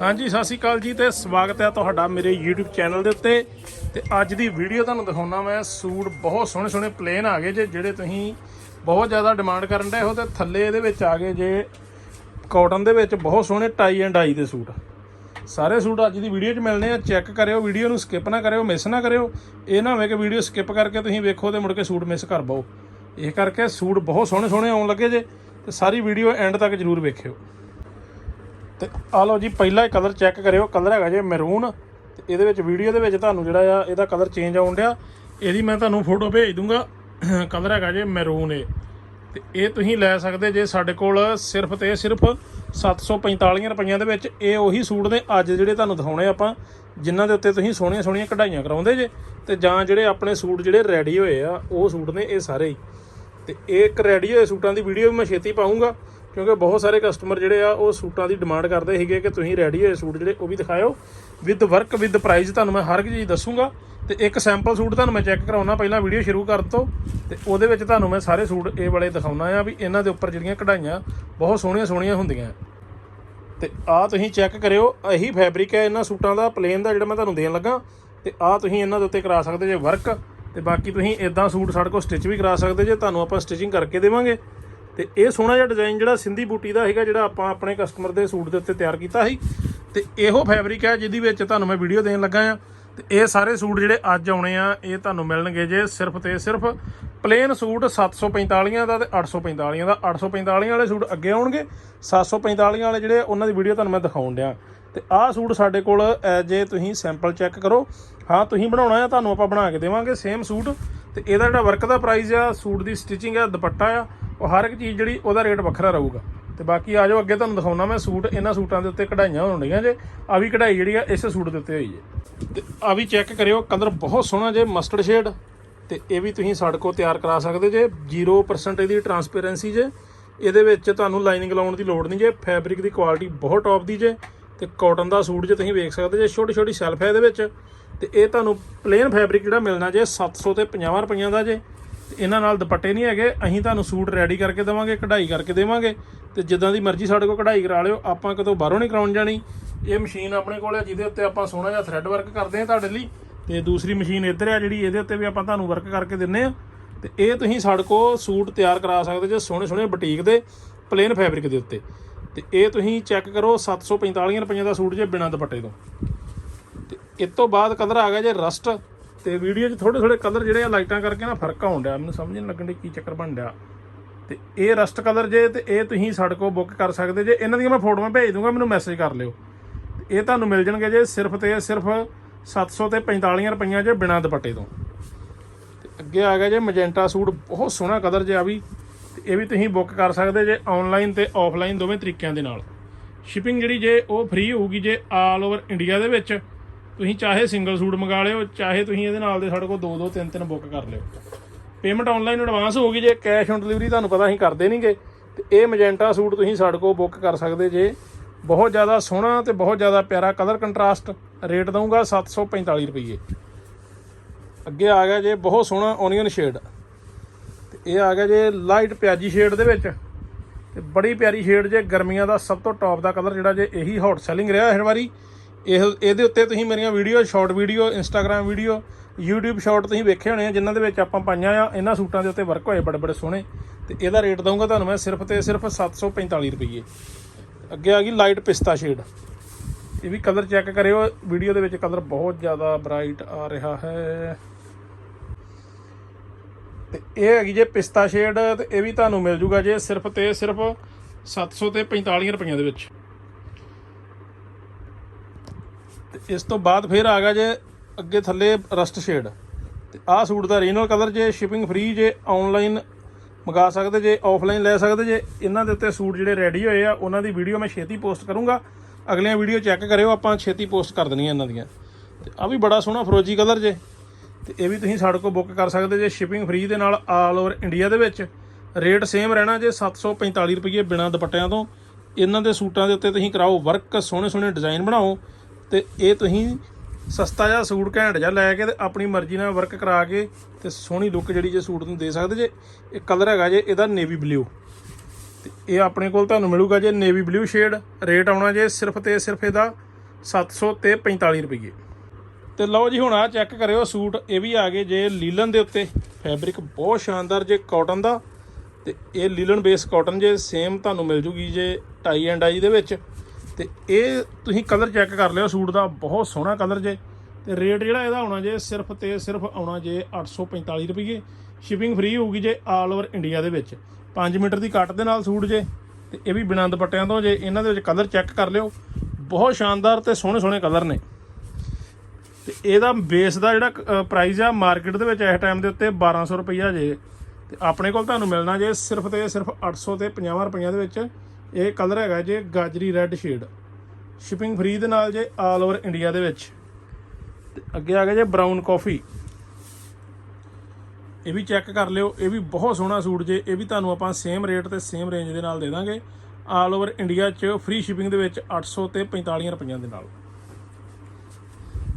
ਹਾਂਜੀ, ਸਤਿ ਸ਼੍ਰੀ ਅਕਾਲ ਜੀ ਤੇ ਸਵਾਗਤ ਹੈ ਤੁਹਾਡਾ ਮੇਰੇ YouTube ਚੈਨਲ ਦੇ ਉੱਤੇ। ਤੇ ਅੱਜ ਦੀ ਵੀਡੀਓ ਤੁਹਾਨੂੰ ਦਿਖਾਉਣਾ ਮੈਂ, ਸੂਟ ਬਹੁਤ ਸੋਹਣੇ ਸੋਹਣੇ ਪਲੇਨ ਆ ਗਏ ਜੇ, ਜਿਹੜੇ ਤੁਸੀਂ ਬਹੁਤ ਜ਼ਿਆਦਾ ਡਿਮਾਂਡ ਕਰਨ ਦੇ ਹੋ ਤੇ ਥੱਲੇ ਇਹਦੇ ਵਿੱਚ ਆ ਗਏ ਜੇ ਕਾਟਨ ਦੇ ਵਿੱਚ ਬਹੁਤ ਸੋਹਣੇ ਟਾਈ ਐਂਡ ਆਈ ਦੇ ਸੂਟ। ਸਾਰੇ ਸੂਟ ਅੱਜ ਦੀ ਵੀਡੀਓ 'ਚ ਮਿਲਨੇ ਆ ਚੈੱਕ ਕਰਿਓ ਵੀਡੀਓ ਨੂੰ ਸਕਿਪ ਨਾ ਕਰਿਓ ਮਿਸ ਨਾ ਕਰਿਓ। ਇਹ ਨਾ ਹੋਵੇ ਕਿ ਵੀਡੀਓ ਸਕਿਪ ਕਰਕੇ ਤੁਸੀਂ ਵੇਖੋ ਤੇ ਮੁੜ ਕੇ ਸੂਟ ਮਿਸ ਕਰ ਪਾਓ। ਇਹ ਕਰਕੇ ਸੂਟ ਬਹੁਤ ਸੋਹਣੇ ਸੋਹਣੇ ਆਉਣ ਲੱਗੇ ਜੇ, ਤੇ ਸਾਰੀ ਵੀਡੀਓ ਐਂਡ ਤੱਕ ਜਰੂਰ ਵੇਖਿਓ। ਤੇ ਆ ਲਓ ਜੀ, ਪਹਿਲਾ ਹੀ ਕਲਰ ਚੈੱਕ ਕਰਿਓ। ਕਲਰ ਹੈਗਾ ਜੇ ਮੈਰੂਨ ਤੇ ਇਹਦੇ ਵਿੱਚ ਵੀਡੀਓ ਦੇ ਵਿੱਚ ਤੁਹਾਨੂੰ ਜਿਹੜਾ ਆ, ਇਹਦਾ ਕਲਰ ਚੇਂਜ ਆਉਣ ਡਿਆ। ਇਹਦੀ ਮੈਂ ਤੁਹਾਨੂੰ ਫੋਟੋ ਭੇਜ ਦੂੰਗਾ। ਕਲਰ ਹੈਗਾ ਜੇ ਮੈਰੂਨ ਇਹ ਤੇ ਇਹ ਤੁਸੀਂ ਲੈ ਸਕਦੇ ਜੇ ਸਾਡੇ ਕੋਲ ਸਿਰਫ ਤੇ ਸਿਰਫ 745 ਰੁਪਈਆਂ ਦੇ ਵਿੱਚ ਇਹ ਉਹੀ ਸੂਟ ਨੇ ਅੱਜ ਜਿਹੜੇ ਤੁਹਾਨੂੰ ਦਿਖਾਉਣੇ ਆਪਾਂ, ਜਿਨ੍ਹਾਂ ਦੇ ਉੱਤੇ ਤੁਸੀਂ ਸੋਹਣੀਆਂ ਸੋਹਣੀਆਂ ਕਢਾਈਆਂ ਕਰਾਉਂਦੇ ਜੇ। ਤੇ ਜਾਂ ਜਿਹੜੇ ਆਪਣੇ ਸੂਟ ਜਿਹੜੇ ਰੈਡੀ ਹੋਏ ਆ, ਉਹ ਸੂਟ ਨੇ ਇਹ ਸਾਰੇ ਹੀ। ਤੇ ਇਹ ਇੱਕ ਰੈਡੀ ਹੋਏ ਸੂਟਾਂ ਦੀ ਵੀਡੀਓ ਵੀ ਮੈਂ ਛੇਤੀ ਪਾਉਂਗਾ ਕਿਉਂਕਿ ਬਹੁਤ ਸਾਰੇ ਕਸਟਮਰ ਜਿਹੜੇ ਆ, ਉਹ ਸੂਟਾਂ ਦੀ ਡਿਮਾਂਡ ਕਰਦੇ ਸੀਗੇ ਕਿ ਤੁਸੀਂ ਰੈਡੀ ਹੋਏ ਸੂਟ ਜਿਹੜੇ, ਉਹ ਵੀ ਦਿਖਾਇਓ। ਵਿਦ ਵਰਕ ਵਿਦ ਪ੍ਰਾਈਸ ਤੁਹਾਨੂੰ ਮੈਂ ਹਰ ਇੱਕ ਚੀਜ਼ ਦੱਸੂਗਾ। ਤੇ ਇੱਕ ਸੈਂਪਲ ਸੂਟ ਤੁਹਾਨੂੰ ਮੈਂ ਚੈੱਕ ਕਰਾਉਣਾ, ਪਹਿਲਾਂ ਵੀਡੀਓ ਸ਼ੁਰੂ ਕਰ ਤੋਂ ਤੇ ਉਹਦੇ ਵਿੱਚ ਤੁਹਾਨੂੰ ਮੈਂ ਸਾਰੇ ਸੂਟ ਇਹ ਵਾਲੇ ਦਿਖਾਉਣਾ ਆ ਵੀ ਇਹਨਾਂ ਦੇ ਉੱਪਰ ਜਿਹੜੀਆਂ ਕਢਾਈਆਂ ਬਹੁਤ ਸੋਹਣੀਆਂ ਸੋਹਣੀਆਂ ਹੁੰਦੀਆਂ। ਤੇ ਆ ਤੁਸੀਂ ਚੈੱਕ ਕਰਿਓ, ਇਹੀ ਫੈਬਰਿਕ ਹੈ ਇਹਨਾਂ ਸੂਟਾਂ ਦਾ ਪਲੇਨ ਦਾ ਜਿਹੜਾ ਮੈਂ ਤੁਹਾਨੂੰ ਦੇਣ ਲੱਗਾ। ਤੇ ਆ ਤੁਸੀਂ ਇਹਨਾਂ ਦੇ ਉੱਤੇ ਕਰਾ ਸਕਦੇ ਜੇ ਵਰਕ ਤੇ ਬਾਕੀ ਤੁਸੀਂ ਇਦਾਂ ਸੂਟ ਸਾਡੇ ਕੋਲ ਸਟਿਚ ਵੀ ਕਰਾ ਸਕਦੇ ਜੇ, ਤੁਹਾਨੂੰ ਆਪਾਂ ਸਟਿਚਿੰਗ ਕਰਕੇ ਦੇਵਾਂਗੇ। ਤੇ ਇਹ ਸੋਹਣਾ ਜਿਹਾ ਡਿਜ਼ਾਈਨ ਜਿਹੜਾ ਸਿੰਧੀ ਬੂਟੀ ਦਾ ਹੈਗਾ ਜਿਹੜਾ ਆਪਾਂ ਆਪਣੇ ਕਸਟਮਰ ਦੇ ਸੂਟ ਦੇ ਉੱਤੇ ਤਿਆਰ ਕੀਤਾ ਸੀ। ਤੇ ਇਹੋ ਫੈਬਰਿਕ ਹੈ ਜਿਹਦੀ ਵਿੱਚ ਤੁਹਾਨੂੰ ਮੈਂ ਵੀਡੀਓ ਦੇਣ ਲੱਗਾ ਆ ਤੇ ਇਹ ਸਾਰੇ ਸੂਟ ਜਿਹੜੇ ਅੱਜ ਆਉਣੇ ਆ, ਇਹ ਤੁਹਾਨੂੰ ਮਿਲਣਗੇ ਜੇ ਸਿਰਫ ਤੇ ਸਿਰਫ ਪਲੇਨ ਸੂਟ 745 ਦਾ ਤੇ 845 ਦਾ। 845 ਵਾਲੇ ਸੂਟ ਅੱਗੇ ਆਉਣਗੇ 745 ਵਾਲੇ ਜਿਹੜੇ, ਉਹਨਾਂ ਦੀ ਵੀਡੀਓ ਤੁਹਾਨੂੰ ਮੈਂ ਦਿਖਾਉਣ ਡਿਆ। ਤੇ ਆਹ ਸੂਟ ਸਾਡੇ ਕੋਲ ਜੇ ਤੁਸੀਂ ਸੈਂਪਲ ਚੈੱਕ ਕਰੋ, ਹਾਂ, ਤੁਸੀਂ ਬਣਾਉਣਾ ਆ, ਤੁਹਾਨੂੰ ਆਪਾਂ ਬਣਾ ਕੇ ਦੇਵਾਂਗੇ ਸੇਮ ਸੂਟ। ਤੇ ਇਹਦਾ ਜਿਹੜਾ ਵਰਕ ਦਾ ਪ੍ਰਾਈਸ ਆ, ਸੂਟ ਦੀ ਸਟਿਚਿੰਗ ਆ, ਦੁਪੱਟਾ ਆ ਉਹ ਹਰ ਇੱਕ ਚੀਜ਼ ਜਿਹੜੀ ਉਹਦਾ ਰੇਟ ਵੱਖਰਾ ਰਹੂਗਾ। ਤੇ ਬਾਕੀ ਆ ਜਾਓ, ਅੱਗੇ ਤੁਹਾਨੂੰ ਦਿਖਾਉਣਾ ਮੈਂ ਸੂਟ, ਇਹਨਾਂ ਸੂਟਾਂ ਦੇ ਉੱਤੇ ਕਢਾਈਆਂ ਹੋਣਗੀਆਂ ਜੇ। ਆ ਵੀ ਕਢਾਈ ਜਿਹੜੀ ਆ, ਇਸ ਸੂਟ ਦੇ ਉੱਤੇ ਹੋਈ ਜੇ ਤੇ ਆ ਵੀ ਚੈੱਕ ਕਰਿਓ, ਕਲਰ ਬਹੁਤ ਸੋਹਣਾ ਜੇ ਮਸਟਰਡ ਸ਼ੇਡ ਤੇ ਇਹ ਵੀ ਤੁਸੀਂ ਸਾਡੇ ਕੋਲ ਤਿਆਰ ਕਰਾ ਸਕਦੇ ਜੇ 0% ਇਹਦੀ ਟਰਾਂਸਪੇਰੈਂਸੀ ਜੇ। ਇਹਦੇ ਵਿੱਚ ਤੁਹਾਨੂੰ ਲਾਈਨਿੰਗ ਲਾਉਣ ਦੀ ਲੋੜ ਨਹੀਂ ਜੇ ਫੈਬਰਿਕ ਦੀ ਕੁਆਲਿਟੀ ਬਹੁਤ ਟੌਪ ਦੀ ਜੇ। ਤੇ ਕਾਟਨ ਦਾ ਸੂਟ ਜੇ ਤੁਸੀਂ ਵੇਖ ਸਕਦੇ ਜੇ ਛੋਟੀ ਛੋਟੀ ਸੈਲਫ ਹੈ ਇਹਦੇ ਵਿੱਚ। ਤੇ ਇਹ ਤੁਹਾਨੂੰ ਪਲੇਨ ਫੈਬਰਿਕ ਜਿਹੜਾ ਮਿਲਣਾ ਜੇ 700 ਤੇ 50 ਰੁਪਈਆਂ ਦਾ ਜੇ। ਇਹਨਾਂ ਨਾਲ ਦੁਪੱਟੇ ਨਹੀਂ ਹੈਗੇ, ਅਸੀਂ ਤੁਹਾਨੂੰ ਸੂਟ ਰੈਡੀ ਕਰਕੇ ਦੇਵਾਂਗੇ, ਕਢਾਈ ਕਰਕੇ ਦੇਵਾਂਗੇ ਤੇ ਜਿੱਦਾਂ ਦੀ ਮਰਜ਼ੀ ਸਾਡੇ ਕੋਲ ਕਢਾਈ ਕਰਾ ਲਿਓ, ਆਪਾਂ ਕਿਤੋਂ ਬਾਹਰੋਂ ਨਹੀਂ ਕਰਾਉਣ ਜਾਣੀ। ਇਹ ਮਸ਼ੀਨ ਆਪਣੇ ਕੋਲ ਹੈ, ਜਿਹਦੇ ਉੱਤੇ ਆਪਾਂ ਸੋਹਣਾ ਜਿਹਾ ਥ੍ਰੈਡ ਵਰਕ ਕਰਦੇ ਹਾਂ ਤੁਹਾਡੇ ਲਈ। ਤੇ ਦੂਸਰੀ ਮਸ਼ੀਨ ਇੱਧਰ ਆ ਜਿਹੜੀ, ਇਹਦੇ ਉੱਤੇ ਵੀ ਆਪਾਂ ਤੁਹਾਨੂੰ ਵਰਕ ਕਰਕੇ ਦਿੰਨੇ ਆ ਤੇ ਇਹ ਤੁਸੀਂ ਸਾਡੇ ਕੋਲ ਸੂਟ ਤਿਆਰ ਕਰਾ ਸਕਦੇ ਜੇ ਸੋਹਣੇ ਸੋਹਣੇ ਬੁਟੀਕ ਦੇ ਪਲੇਨ ਫੈਬਰਿਕ ਦੇ ਉੱਤੇ। ਤੇ ਇਹ ਤੁਸੀਂ ਚੈੱਕ ਕਰੋ 745 ਰੁਪਏ ਦਾ ਸੂਟ ਜੇ ਬਿਨਾਂ ਦੁਪੱਟੇ ਤੋਂ। ਤੇ ਇਸ ਤੋਂ ਬਾਅਦ ਕਲਰ ਆ ਗਿਆ ਜੇ ਰਸਟ ਤੇ ਵੀਡੀਓ 'ਚ ਥੋੜੇ ਥੋੜੇ ਕਲਰ ਜਿਹੜੇ ਆ ਲਾਈਟਾਂ ਕਰਕੇ ਨਾ ਫ਼ਰਕ ਆਉਣ ਡਿਆ। ਮੈਨੂੰ ਸਮਝ ਨਹੀਂ ਲੱਗਣ ਦੀ ਕੀ ਚੱਕਰ ਬਣ ਡਿਆ। ਤੇ ਇਹ ਰਸਟ ਕਲਰ ਜੇ ਤੇ ਇਹ ਤੁਸੀਂ ਸਾਡੇ ਕੋਲ ਬੁੱਕ ਕਰ ਸਕਦੇ ਜੇ। ਇਹਨਾਂ ਦੀਆਂ ਮੈਂ ਫੋਟੋਆਂ ਭੇਜ ਦੂੰਗਾ, ਮੈਨੂੰ ਮੈਸੇਜ ਕਰ ਲਿਓ। ਤੇ ਇਹ ਤੁਹਾਨੂੰ ਮਿਲ ਜਾਣਗੇ ਜੇ ਸਿਰਫ ਤੇ ਸਿਰਫ 700 ਤੇ 45 ਰੁਪਈਆਂ ਜੇ ਬਿਨਾਂ ਦੁਪੱਟੇ ਤੋਂ। ਤੇ ਅੱਗੇ ਆ ਗਿਆ ਜੇ ਮੈਜੈਂਟਾ ਸੂਟ, ਬਹੁਤ ਸੋਹਣਾ ਕਲਰ ਜਿਹਾ ਵੀ। ਤੇ ਇਹ ਵੀ ਤੁਸੀਂ ਬੁੱਕ ਕਰ ਸਕਦੇ ਜੇ ਆਨਲਾਈਨ ਤੇ ਆਫਲਾਈਨ ਦੋਵੇਂ ਤਰੀਕਿਆਂ ਦੇ ਨਾਲ। ਸ਼ਿਪਿੰਗ ਜਿਹੜੀ ਜੇ ਉਹ ਫ੍ਰੀ ਹੋਊਗੀ ਜੇ ਆਲ ਓਵਰ ਇੰਡੀਆ ਦੇ ਵਿੱਚ। ਤੁਸੀਂ ਚਾਹੇ ਸਿੰਗਲ ਸੂਟ ਮੰਗਾ ਲਿਓ, ਚਾਹੇ ਤੁਸੀਂ ਇਹਦੇ ਨਾਲ ਦੇ ਸਾਡੇ ਕੋਲ ਦੋ ਦੋ ਤਿੰਨ ਤਿੰਨ ਬੁੱਕ ਕਰ ਲਿਓ। ਪੇਮੈਂਟ ਆਨਲਾਈਨ ਐਡਵਾਂਸ ਹੋਊਗੀ ਜੇ ਕੈਸ਼ ਔਨ ਡਿਲੀਵਰੀ ਤੁਹਾਨੂੰ ਪਤਾ ਅਸੀਂ ਕਰਦੇ ਨਹੀਂਗੇ ਤੇ ਇਹ ਮੈਜੈਂਟਾ ਸੂਟ ਤੁਸੀਂ ਸਾਡੇ ਕੋਲ ਬੁੱਕ ਕਰ ਸਕਦੇ ਜੇ। ਬਹੁਤ ਜ਼ਿਆਦਾ ਸੋਹਣਾ ਤੇ ਬਹੁਤ ਜ਼ਿਆਦਾ ਪਿਆਰਾ ਕਲਰ ਕੰਟਰਾਸਟ ਰੇਟ ਦਊਂਗਾ 745 ਰੁਪਏ ਅੱਗੇ ਆ ਗਿਆ ਜੇ ਬਹੁਤ ਸੋਹਣਾ ਓਨੀਅਨ ਸ਼ੇਡ ਤੇ ਇਹ ਆ ਗਿਆ ਜੇ ਲਾਈਟ ਪਿਆਜੀ ਸ਼ੇਡ ਦੇ ਵਿੱਚ। ਤੇ ਬੜੀ ਪਿਆਰੀ ਸ਼ੇਡ ਜੇ ਗਰਮੀਆਂ ਦਾ ਸਭ ਤੋਂ ਟੌਪ ਦਾ ਕਲਰ ਜਿਹੜਾ ਜੇ ਇਹੀ ਹੌਟ ਸੈਲਿੰਗ ਰਿਹਾ ਇਸ ਵਾਰੀ। ਇਹ, ਇਹਦੇ ਉੱਤੇ ਤੁਸੀਂ ਮੇਰੀਆਂ video short video Instagram video YouTube short ਤੁਸੀਂ ਵੇਖੇ ਹੋਣੇ ਆ, ਜਿਨ੍ਹਾਂ ਦੇ ਵਿੱਚ ਆਪਾਂ ਪਾਈਆਂ ਆ, ਇਹਨਾਂ ਸੂਟਾਂ ਦੇ ਉੱਤੇ ਵਰਕ ਹੋਏ ਬੜੇ ਬੜੇ ਸੋਹਣੇ। ਤੇ ਇਹਦਾ ਰੇਟ ਦਊਂਗਾ ਤੁਹਾਨੂੰ ਮੈਂ ਸਿਰਫ ਤੇ ਸਿਰਫ 745 ਰੁਪਏ ਅੱਗੇ ਆ ਗਈ ਲਾਈਟ ਪਿਸਤਾ ਸ਼ੇਡ ਇਹ ਵੀ ਕਲਰ ਚੈੱਕ ਕਰਿਓ ਵੀਡੀਓ ਦੇ ਵਿੱਚ ਕਲਰ ਬਹੁਤ ਜ਼ਿਆਦਾ ਬ੍ਰਾਈਟ ਆ ਰਿਹਾ ਹੈ। ਤੇ ਇਹ ਹੈਗੀ ਜੇ ਪਿਸਤਾ ਸ਼ੇਡ ਤੇ ਇਹ ਵੀ ਤੁਹਾਨੂੰ ਮਿਲ ਜੂਗਾ ਜੇ ਸਿਰਫ ਤੇ ਸਿਰਫ 700 ਤੇ 45 ਰੁਪਈਆਂ ਦੇ ਵਿੱਚ ਤੇ ਇਸ ਤੋਂ ਬਾਅਦ ਫਿਰ ਆ ਗਿਆ ਜੇ ਅੱਗੇ ਥੱਲੇ ਰਸਟ ਸ਼ੇਡ। ਤੇ ਆਹ ਸੂਟ ਦਾ ਰੀਜਨਲ ਕਲਰ ਜੇ ਸ਼ਿਪਿੰਗ ਫ੍ਰੀ ਜੇ ਆਨਲਾਈਨ ਮੰਗਾ ਸਕਦੇ, ਜੇ ਆਫਲਾਈਨ ਲੈ ਸਕਦੇ, ਜੇ ਇਹਨਾਂ ਦੇ ਉੱਤੇ ਸੂਟ ਜਿਹੜੇ ਰੈਡੀ ਹੋਏ ਆ, ਉਹਨਾਂ ਦੀ ਵੀਡੀਓ ਮੈਂ ਛੇਤੀ ਪੋਸਟ ਕਰੂੰਗਾ। ਅਗਲੀਆਂ ਵੀਡੀਓ ਚੈੱਕ ਕਰਿਓ, ਆਪਾਂ ਛੇਤੀ ਪੋਸਟ ਕਰ ਦੇਣੀਆਂ ਇਹਨਾਂ ਦੀਆਂ। ਤੇ ਆ ਵੀ ਬੜਾ ਸੋਹਣਾ ਫਰੋਜੀ ਕਲਰ ਜੇ। ਤੇ ਇਹ ਵੀ ਤੁਸੀਂ ਸਾਡੇ ਕੋਲ ਬੁੱਕ ਕਰ ਸਕਦੇ ਜੇ ਸ਼ਿਪਿੰਗ ਫ੍ਰੀ ਦੇ ਨਾਲ ਆਲ ਓਵਰ ਇੰਡੀਆ ਦੇ ਵਿੱਚ। ਰੇਟ ਸੇਮ ਰਹਿਣਾ ਜੇ 745 ਰੁਪਏ ਬਿਨਾਂ ਦੁਪੱਟਿਆਂ ਤੋਂ। ਇਹਨਾਂ ਦੇ ਸੂਟਾਂ ਦੇ ਉੱਤੇ ਤੁਸੀਂ ਕਰਾਓ ਵਰਕ ਸੋਹਣੇ ਸੋਹਣੇ ਡਿਜ਼ਾਈਨ ਬਣਾਓ। ਤੇ ਇਹ ਤੁਸੀਂ ਸਸਤਾ ਜਿਹਾ ਸੂਟ ਘੈਂਟ ਜਿਹਾ ਲੈ ਕੇ ਤੇ ਆਪਣੀ ਮਰਜ਼ੀ ਨਾਲ ਵਰਕ ਕਰਾ ਕੇ ਤੇ ਸੋਹਣੀ ਲੁੱਕ ਜਿਹੜੀ ਜੇ ਸੂਟ ਨੂੰ ਦੇ ਸਕਦੇ ਜੇ, ਇਹ ਕਲਰ ਹੈਗਾ ਜੇ ਇਹਦਾ ਨੇਵੀ ਬਲੂ ਤੇ ਇਹ ਆਪਣੇ ਕੋਲ ਤੁਹਾਨੂੰ ਮਿਲੂਗਾ ਜੇ ਨੇਵੀ ਬਲੂ ਸ਼ੇਡ ਰੇਟ ਆਉਣਾ ਜੇ ਸਿਰਫ ਤੇ ਸਿਰਫ ਇਹਦਾ 700 ਤੇ 45 ਰੁਪਏ ਤੇ ਲਓ ਜੀ ਹੁਣ ਆ ਚੈੱਕ ਕਰਿਓ ਸੂਟ, ਇਹ ਵੀ ਆ ਗਏ ਜੇ ਲੀਲਨ ਦੇ ਉੱਤੇ। ਫੈਬਰਿਕ ਬਹੁਤ ਸ਼ਾਨਦਾਰ ਜੇ ਕਾਟਨ ਦਾ। ਤੇ ਇਹ ਲੀਲਨ ਬੇਸ ਕਾਟਨ ਜੇ ਸੇਮ ਤੁਹਾਨੂੰ ਮਿਲ ਜੂਗੀ ਜੇ ਟਾਈ ਐਂਡ ਆਈ ਦੇ ਵਿੱਚ। ਤੇ ਇਹ ਤੁਸੀਂ ਕਲਰ ਚੈੱਕ ਕਰ ਲਿਓ, ਸੂਟ ਦਾ ਬਹੁਤ ਸੋਹਣਾ ਕਲਰ ਜੇ। ਤੇ ਰੇਟ ਜਿਹੜਾ ਇਹਦਾ ਆਉਣਾ ਜੇ ਸਿਰਫ ਤੇ ਸਿਰਫ ਆਉਣਾ ਜੇ 845 ਰੁਪਏ ਸ਼ਿਪਿੰਗ ਫ੍ਰੀ ਹੋਊਗੀ ਜੇ ਆਲ ਓਵਰ ਇੰਡੀਆ ਦੇ ਵਿੱਚ। 5 ਮੀਟਰ ਦੀ ਕੱਟ ਦੇ ਨਾਲ ਸੂਟ ਜੇ, ਤੇ ਇਹ ਵੀ ਬਿਨਾਂ ਦੁਪੱਟਿਆਂ ਤੋਂ ਜੇ ਇਹਨਾਂ ਦੇ ਵਿੱਚ ਕਲਰ ਚੈੱਕ ਕਰ ਲਿਓ। ਬਹੁਤ ਸ਼ਾਨਦਾਰ ਤੇ ਸੋਹਣੇ ਸੋਹਣੇ ਕਲਰ ਨੇ। ਤੇ ਇਹਦਾ ਬੇਸ ਦਾ ਜਿਹੜਾ ਪ੍ਰਾਈਸ ਆ ਮਾਰਕੀਟ ਦੇ ਵਿੱਚ ਇਸ ਟਾਈਮ ਦੇ ਉੱਤੇ 1200 ਰੁਪਈਆ ਜੇ। ਤੇ ਆਪਣੇ ਕੋਲ ਤੁਹਾਨੂੰ ਮਿਲਣਾ ਜੇ ਸਿਰਫ ਤੇ ਸਿਰਫ 800 ਤੇ 50 ਰੁਪਈਆ ਦੇ ਵਿੱਚ। ਇਹ ਕਲਰ ਹੈਗਾ ਜੇ ਗਾਜਰੀ ਰੈੱਡ ਸ਼ੇਡ ਸ਼ਿਪਿੰਗ ਫ੍ਰੀ ਦੇ ਨਾਲ ਜੇ ਆਲ ਓਵਰ ਇੰਡੀਆ ਦੇ ਵਿੱਚ। ਤੇ ਅੱਗੇ ਆ ਗਿਆ ਜੇ ਬਰਾਊਨ ਕਾਫੀ ਇਹ ਵੀ ਚੈੱਕ ਕਰ ਲਿਓ, ਇਹ ਵੀ ਬਹੁਤ ਸੋਹਣਾ ਸੂਟ ਜੇ, ਇਹ ਵੀ ਤੁਹਾਨੂੰ ਆਪਾਂ ਸੇਮ ਰੇਟ ਤੇ ਸੇਮ ਰੇਂਜ ਦੇ ਨਾਲ ਦੇ ਦਾਂਗੇ। ਆਲ ਓਵਰ ਇੰਡੀਆ 'ਚ ਫ੍ਰੀ ਸ਼ਿਪਿੰਗ ਦੇ ਵਿੱਚ 800 ਤੇ 45 ਰੁਪਈਆਂ ਦੇ ਨਾਲ।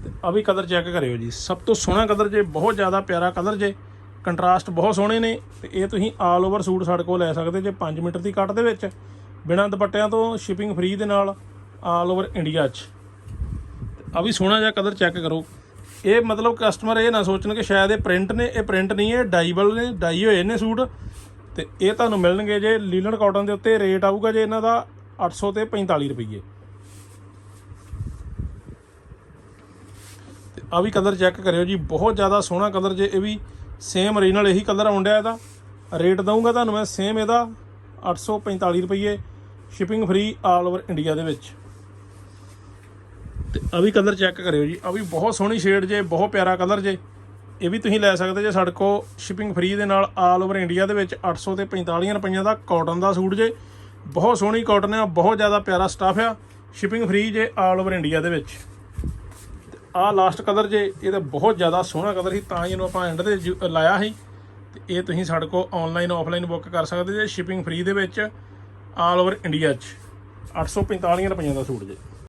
ਤੇ ਆ ਵੀ ਕਲਰ ਚੈੱਕ ਕਰਿਓ ਜੀ। ਸਭ ਤੋਂ ਸੋਹਣਾ ਕਲਰ ਜੇ, ਬਹੁਤ ਜ਼ਿਆਦਾ ਪਿਆਰਾ ਕਲਰ ਜੇ ਕੰਟਰਾਸਟ ਬਹੁਤ ਸੋਹਣੇ ਨੇ। ਤੇ ਇਹ ਤੁਸੀਂ ਆਲ ਓਵਰ ਸੂਟ ਸਾਡੇ ਕੋਲ ਲੈ ਸਕਦੇ ਜੇ 5 ਮੀਟਰ ਦੀ ਕੱਟ ਦੇ ਵਿੱਚ। ਬਿਨਾਂ ਦੁਪੱਟਿਆਂ ਤੋਂ ਸ਼ਿਪਿੰਗ ਫ੍ਰੀ ਦੇ ਨਾਲ ਆਲ ਓਵਰ ਇੰਡੀਆ 'ਚ। ਆ ਵੀ ਸੋਹਣਾ ਜਿਹਾ ਕਲਰ ਚੈੱਕ ਕਰੋ। ਇਹ ਮਤਲਬ ਕਸਟਮਰ ਇਹ ਨਾ ਸੋਚਣ ਕਿ ਸ਼ਾਇਦ ਇਹ ਪ੍ਰਿੰਟ ਨੇ, ਇਹ ਪ੍ਰਿੰਟ ਨਹੀਂ, ਇਹ ਡਾਈਬਲ ਨੇ ਡਾਈ ਹੋਏ ਨੇ ਸੂਟ। ਤੇ ਇਹ ਤੁਹਾਨੂੰ ਮਿਲਣਗੇ ਜੇ ਲੀਲਨ ਕਾਟਨ ਦੇ ਉੱਤੇ ਰੇਟ ਆਊਗਾ ਜੇ ਇਹਨਾਂ ਦਾ 800 ਤੇ 45 ਰੁਪਏ ਤੇ ਆ ਵੀ ਕਲਰ ਚੈੱਕ ਕਰਿਓ ਜੀ, ਬਹੁਤ ਜ਼ਿਆਦਾ ਸੋਹਣਾ ਕਲਰ ਜੇ ਇਹ ਵੀ ਸੇਮ ਓਰੀਜਨਲ ਇਹੀ ਕਲਰ ਆਉਂਦਾ ਇਹਦਾ। ਰੇਟ ਦਊਂਗਾ ਤੁਹਾਨੂੰ ਮੈਂ ਸੇਮ ਇਹਦਾ 845 ਰੁਪਏ shipping free all over India ਦੇ ਵਿੱਚ। ਤੇ ਆ ਵੀ ਕਲਰ ਚੈੱਕ ਕਰਿਓ ਜੀ। ਆ ਵੀ ਬਹੁਤ ਸੋਹਣੀ ਸ਼ੇਡ ਜੇ, ਬਹੁਤ ਪਿਆਰਾ ਕਲਰ ਜੇ। ਇਹ ਵੀ ਤੁਸੀਂ ਲੈ ਸਕਦੇ ਜੇ ਸਾਡੇ ਕੋਲ ਸ਼ਿਪਿੰਗ ਫ੍ਰੀ ਦੇ ਨਾਲ ਆਲ ਓਵਰ ਇੰਡੀਆ ਦੇ ਵਿੱਚ 800 ਤੇ 45 ਰੁਪਈਆਂ ਦਾ ਕਾਟਨ ਦਾ ਸੂਟ ਜੇ। ਬਹੁਤ ਸੋਹਣੀ ਕਾਟਨ ਆ, ਬਹੁਤ ਜ਼ਿਆਦਾ ਪਿਆਰਾ ਸਟਾਫ ਆ। ਸ਼ਿਪਿੰਗ ਫ੍ਰੀ ਜੇ ਆਲ ਓਵਰ ਇੰਡੀਆ ਦੇ ਵਿੱਚ। ਆ ਲਾਸਟ ਕਲਰ ਜੇ, ਇਹ ਤਾਂ ਬਹੁਤ ਜ਼ਿਆਦਾ ਸੋਹਣਾ ਕਲਰ ਸੀ, ਤਾਂ ਹੀ ਇਹਨੂੰ ਆਪਾਂ ਐਂਡ ਤੇ ਜੁ- ਲਾਇਆ ਸੀ। ਤੇ ਇਹ ਤੁਸੀਂ ਸਾਡੇ ਕੋਲ ਆਨਲਾਈਨ ਆਫਲਾਈਨ ਬੁੱਕ ਕਰ ਸਕਦੇ ਜੇ ਸ਼ਿਪਿੰਗ ਫ੍ਰੀ ਦੇ ਵਿੱਚ। ਆਲ ਓਵਰ ਇੰਡੀਆ 'ਚ 845 ਰੁਪਈਆਂ ਦਾ ਸੂਟ ਜੇ।